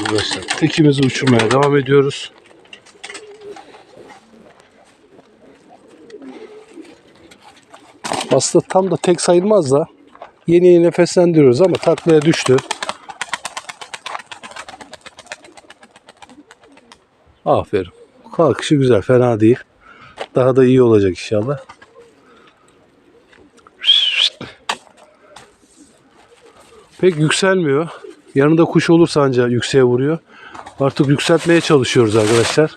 Arkadaşlar tekimizi uçurmaya devam ediyoruz. Aslında tam da tek sayılmaz da yeni yeni nefeslendiriyoruz ama taklaya düştü. Aferin. Kalkışı güzel, fena değil. Daha da iyi olacak inşallah. Pek yükselmiyor. Yanında kuş olursa ancak yükseğe vuruyor. Artık yükseltmeye çalışıyoruz arkadaşlar.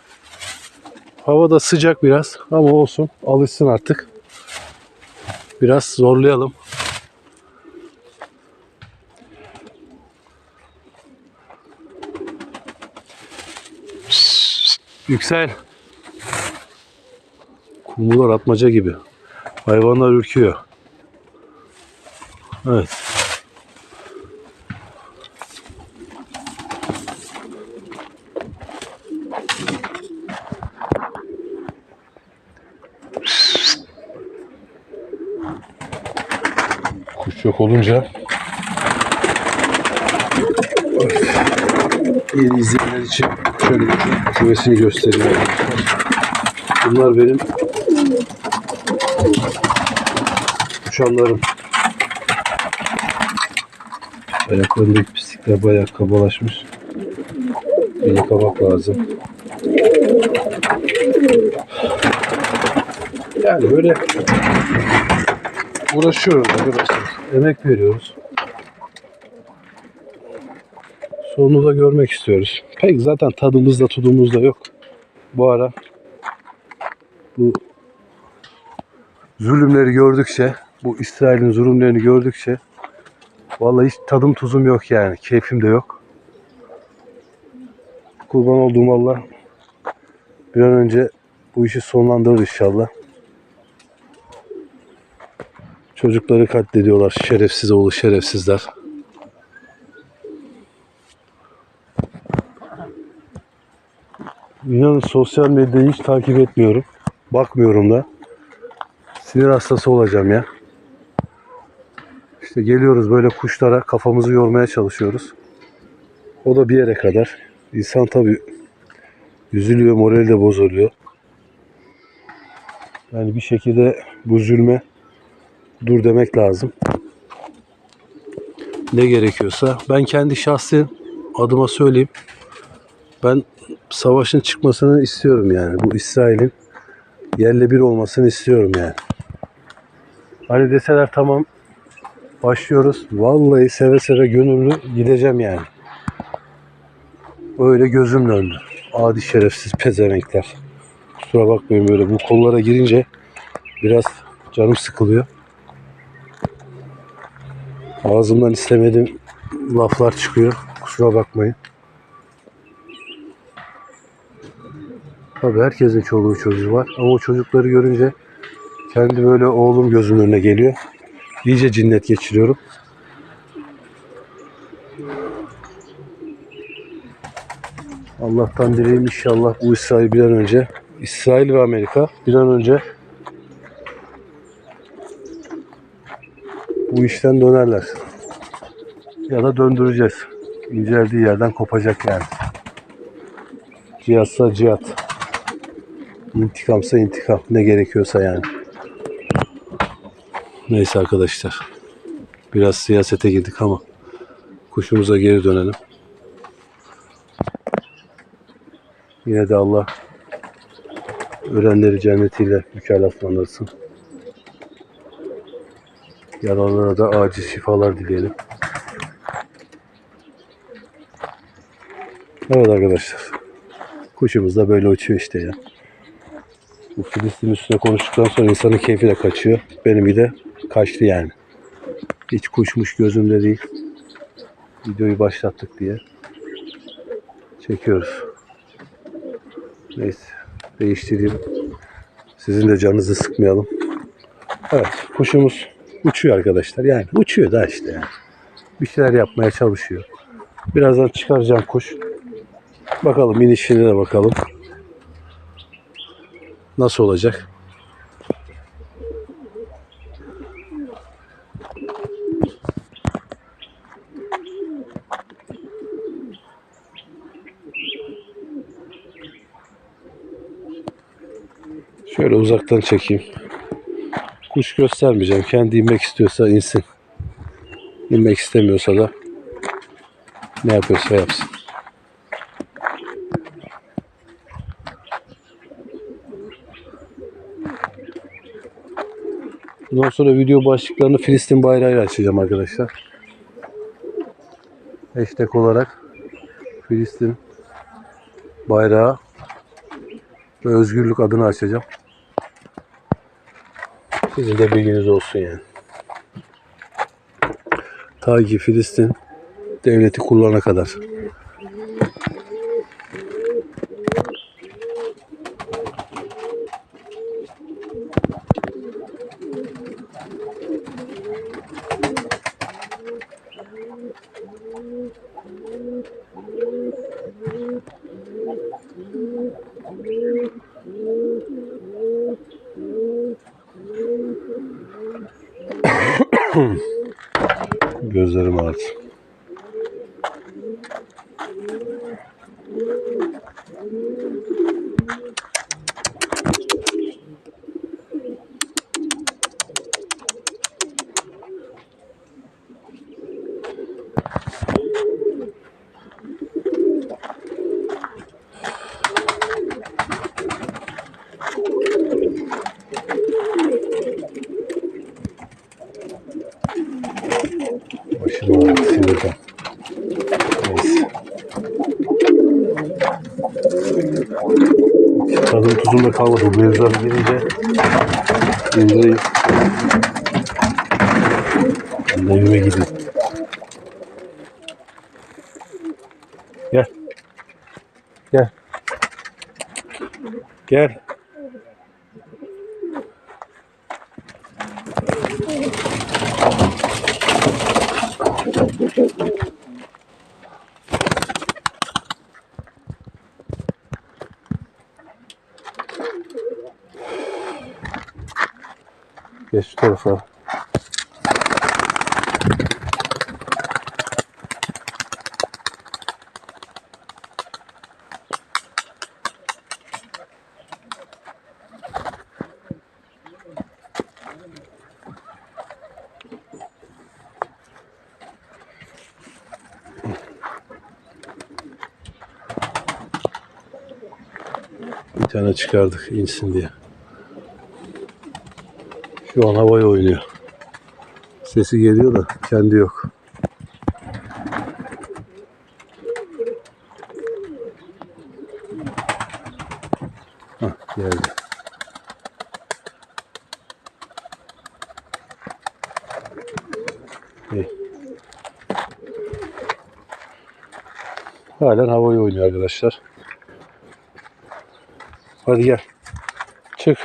Hava da sıcak biraz ama olsun. Alışsın artık. Biraz zorlayalım. Yüksel. Kumrular atmaca gibi. Hayvanlar ürküyor. Evet. Yok olunca yeni izleyenler için şöyle bir kümesini göstereyim. Bunlar benim uçanlarım. Ayaklarındaki pislikler bayağı kabalaşmış. Bir yıkamak lazım. Yani böyle uğraşıyoruz arkadaşlar. Emek veriyoruz. Sonunu da görmek istiyoruz. Pek zaten tadımız da yok. Bu ara bu zulümleri gördükçe, bu İsrail'in zulümlerini gördükçe vallahi hiç tadım tuzum yok yani. Keyfim de yok. Kurban olduğum Allah bir an önce bu işi sonlandırır inşallah. Çocukları katlediyorlar. Şerefsiz oğlu şerefsizler. İnanın sosyal medyayı hiç takip etmiyorum. Bakmıyorum da. Sinir hastası olacağım ya. İşte geliyoruz böyle kuşlara kafamızı yormaya çalışıyoruz. O da bir yere kadar. İnsan tabii üzülüyor, morali de bozuluyor. Yani bir şekilde bu zulme dur demek lazım. Ne gerekiyorsa. Ben kendi şahsi adıma söyleyeyim. Ben savaşın çıkmasını istiyorum yani. Bu İsrail'in yerle bir olmasını istiyorum yani. Hani deseler tamam başlıyoruz. Vallahi seve seve gönüllü gideceğim yani. Öyle gözüm döndü. Adi şerefsiz pezevenkler. Kusura bakmayın böyle bu kollara girince biraz canım sıkılıyor. Ağzımdan istemediğim laflar çıkıyor. Kusura bakmayın. Tabii herkesin çoluğu çocuğu var ama o çocukları görünce kendi böyle oğlum gözümün önüne geliyor. İyice cinnet geçiriyorum. Allah'tan dileğim inşallah bu İsrail bir an önce İsrail ve Amerika bir an önce bu işten dönerler. Ya da döndüreceğiz. İnceldiği yerden kopacak yani. Cihatsa cihat. İntikamsa intikam. Ne gerekiyorsa yani. Neyse arkadaşlar. Biraz siyasete girdik ama kuşumuza geri dönelim. Yine de Allah ölenleri cennetiyle mükafatlandırsın. Yaralılara da acil şifalar dileyelim. Evet arkadaşlar. Kuşumuz da böyle uçuyor işte ya. Bu Filistin üstüne konuştuktan sonra insanın keyfi de kaçıyor. Benim de kaçtı yani. Hiç kuşmuş gözümde değil. Videoyu başlattık diye. Çekiyoruz. Neyse. Değiştireyim. Sizin de canınızı sıkmayalım. Evet. Kuşumuz uçuyor arkadaşlar. Yani uçuyor da işte yani. Bir şeyler yapmaya çalışıyor. Birazdan çıkaracağım kuş. Bakalım inişine de bakalım. Nasıl olacak? Şöyle uzaktan çekeyim. Kuş göstermeyeceğim. Kendi inmek istiyorsa insin. İnmek istemiyorsa da ne yapıyorsa yapsın. Bundan sonra video başlıklarını Filistin bayrağıyla açacağım arkadaşlar. Hashtag olarak Filistin bayrağı ve özgürlük adını açacağım. Sizin de bilginiz olsun yani. Ta ki Filistin devleti kurulana kadar. Neyse. Tadım tuzum da kalmadı. Bu mevzular gelince de evime gideyim. Gel. Gel. Gel. Geç şu tarafa. Bir tane çıkardık insin diye. Şu an havaya oynuyor. Sesi geliyor da kendi yok. Hah, geldi. İyi. Halen havaya oynuyor arkadaşlar. Hadi gel. Çık.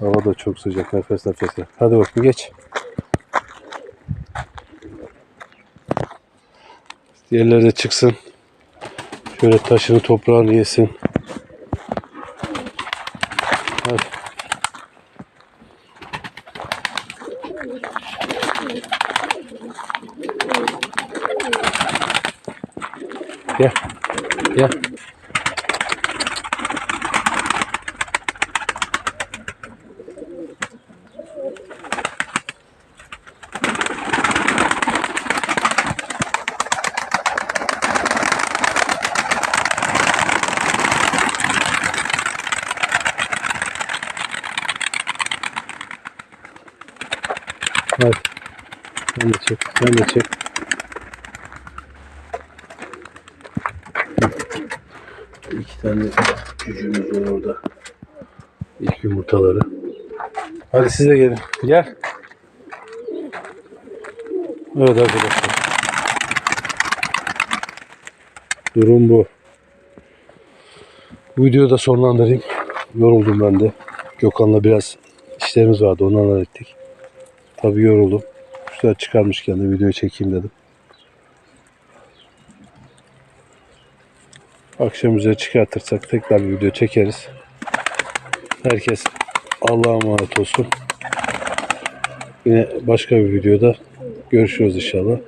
Hava da çok sıcak. Nefes nefese. Hadi bakayım geç. Diğerleri de çıksın. Şöyle taşını toprağını yesin. Hadi. Gel. Gel. Hadi. Sen de çek. Sen de çek. İki tane cücüğümüz var orada. İlk yumurtaları. Hadi siz de gelin. Gel. Evet arkadaşlar. Durum bu. Bu videoyu da sonlandırayım. Yoruldum ben de. Gökhan'la biraz işlerimiz vardı. Onu hallettik. Tabii yoruldum. Kuşlar çıkarmışken de videoyu çekeyim dedim. Akşam üzere çıkartırsak tekrar bir video çekeriz. Herkes Allah'a emanet olsun. Yine başka bir videoda görüşürüz inşallah.